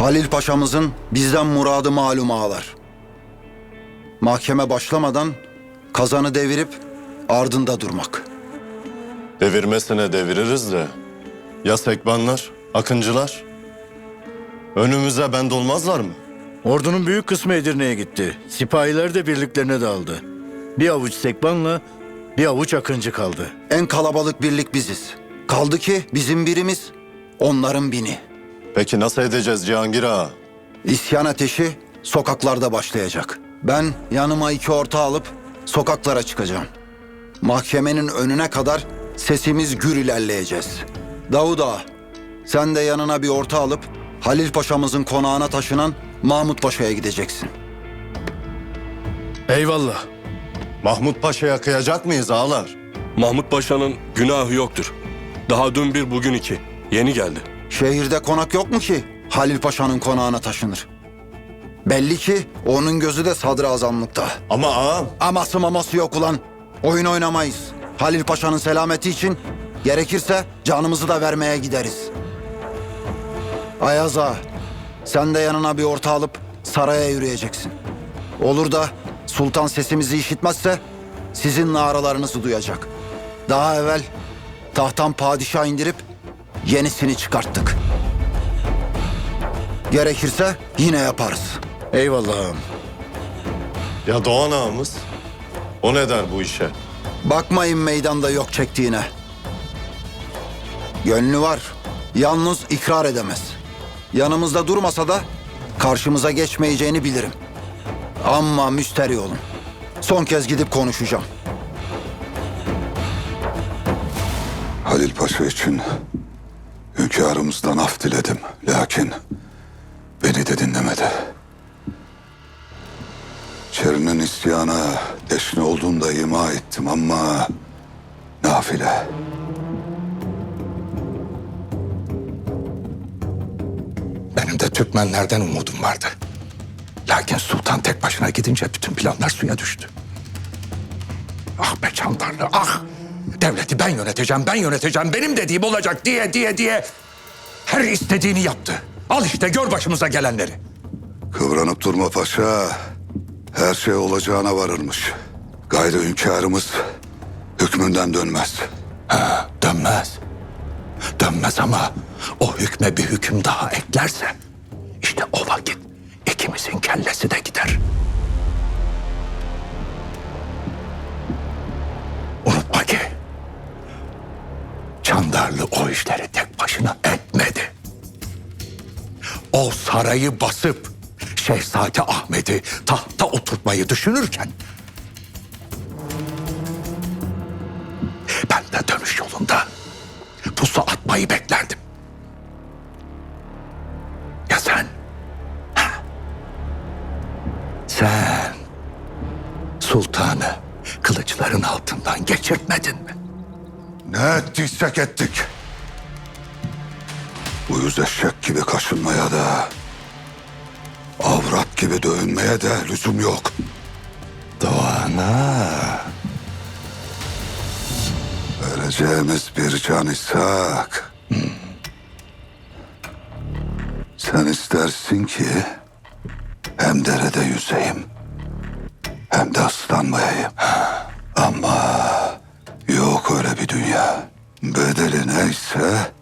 Halil Paşa'mızın bizden muradı malum ağalar. Mahkeme başlamadan kazanı devirip ardında durmak. Devirmesine deviririz de. Ya sekbanlar, akıncılar? Önümüze bend olmazlar mı? Ordunun büyük kısmı Edirne'ye gitti. Sipahiler de birliklerine dağıldı. Bir avuç sekbanla bir avuç akıncı kaldı. En kalabalık birlik biziz. Kaldı ki bizim birimiz, onların bini. Peki nasıl edeceğiz Cihangir Ağa? İsyan ateşi sokaklarda başlayacak. Ben yanıma iki orta alıp sokaklara çıkacağım. Mahkemenin önüne kadar sesimiz gür ilerleyeceğiz. Davud Ağa, sen de yanına bir orta alıp Halil Paşa'mızın konağına taşınan Mahmut Paşa'ya gideceksin. Eyvallah. Mahmut Paşa'ya kıyacak mıyız ağalar? Mahmut Paşa'nın günahı yoktur. Daha dün bir bugün iki. Yeni geldi. Şehirde konak yok mu ki Halil Paşa'nın konağına taşınır? Belli ki onun gözü de sadrazamlıkta. Ama ağam, Aması maması yok ulan. Oyun oynamayız. Halil Paşa'nın selameti için gerekirse canımızı da vermeye gideriz. Ayaz ağa, sen de yanına bir orta alıp saraya yürüyeceksin. Olur da sultan sesimizi işitmezse sizin naralarınızı duyacak. Daha evvel tahttan padişah indirip yenisini çıkarttık. Gerekirse yine yaparız. Eyvallah ağam. ya Doğan ağamız? O ne der bu işe? Bakmayın meydanda yok çektiğine. Gönlü var. Yalnız ikrar edemez. Yanımızda durmasa da karşımıza geçmeyeceğini bilirim. Ama müsteri olun. Son kez gidip konuşacağım. Halil Paşa için hünkârımızdan af diledim. Lakin beni de dinlemedi. Çerinin isyana deşne olduğunda ima ettim ama nafile. Benim de Türkmenlerden umudum vardı. Lakin sultan tek başına gidince bütün planlar suya düştü. Ah be Çandarlı ah! Devleti ben yöneteceğim, ben yöneteceğim, benim dediğim olacak diye diye diye her istediğini yaptı. Al işte gör başımıza gelenleri. Kıvranıp durma paşa. Her şey olacağına varırmış. Gayrı hünkârımız hükmünden dönmez. Dönmez. Dönmez ama o hükme bir hüküm daha eklerse işte o vakit ikimizin kellesi de gider. Çandarlı o işleri tek başına etmedi. O sarayı basıp Şehzade Ahmet'i tahta oturtmayı düşünürken ben de dönüş yolunda pusu atmayı beklerdim. Ya sen? Ha? Sen sultanı kılıçların altından geçirtmedin mi? Ne ettiysek ettik. Uyuz eşek gibi kaşınmaya da... ...avrat gibi dövünmeye de lüzum yok. Doğana. Vereceğimiz bir can İshak. Sen istersin ki... ...hem derede yüzeyim... ...hem de ıslanmayayım. Ama... ...yok öyle bir dünya. Bedeli neyse...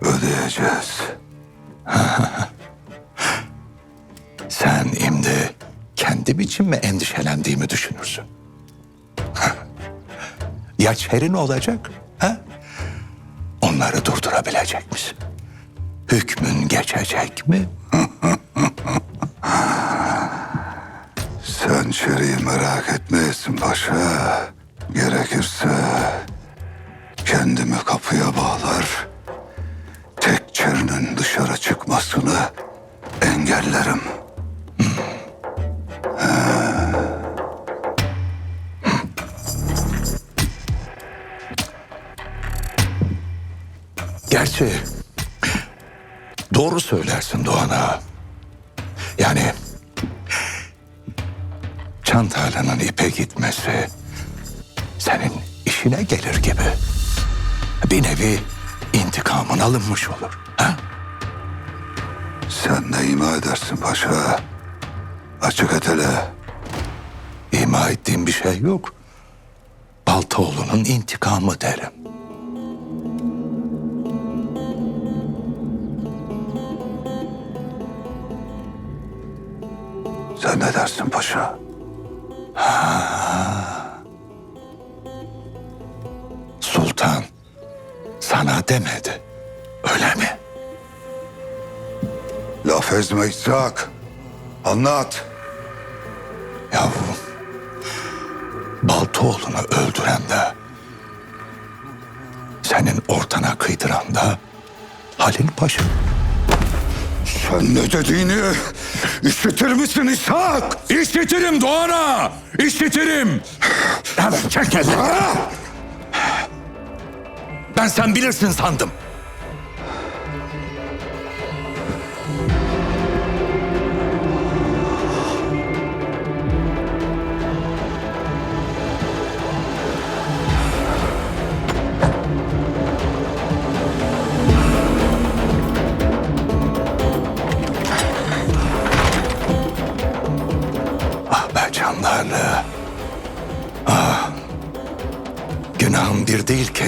...ödeyeceğiz. Sen şimdi kendim için mi endişelendiğimi düşünürsün? ya çerin olacak? Ha? Onları durdurabilecek misin? Hükmün geçecek mi? Sen çeriği merak etmeyesin paşa. Gerekirse kendimi kapıya bağlar. Tek çerinin dışarı çıkmasını engellerim. Gerçi doğru söylersin Doğan Ağa. Yani Çantarlı'nın ipe gitmesi senin işine gelir gibi. Bir nevi intikamın alınmış olur. Ha? Sen ne ima edersin paşa? Açık et hele. İma ettiğim bir şey yok. Baltaoğlu'nun intikamı derim. Sen ne dersin paşa? Sultan sana demedi. Öyle mi? Laf ezme İshak. Anlat. Yavrum, Baltaoğlu'nu öldüren de, senin ortana kıydıran da Halil Paşa. Sen ne dediğini işitir misin İshak? İşitirim Doğan'a, işitirim. Evet, çek elini. Ben sen bilirsin sandım. Ah canlarlı. Ah. Günahım bir değil ki.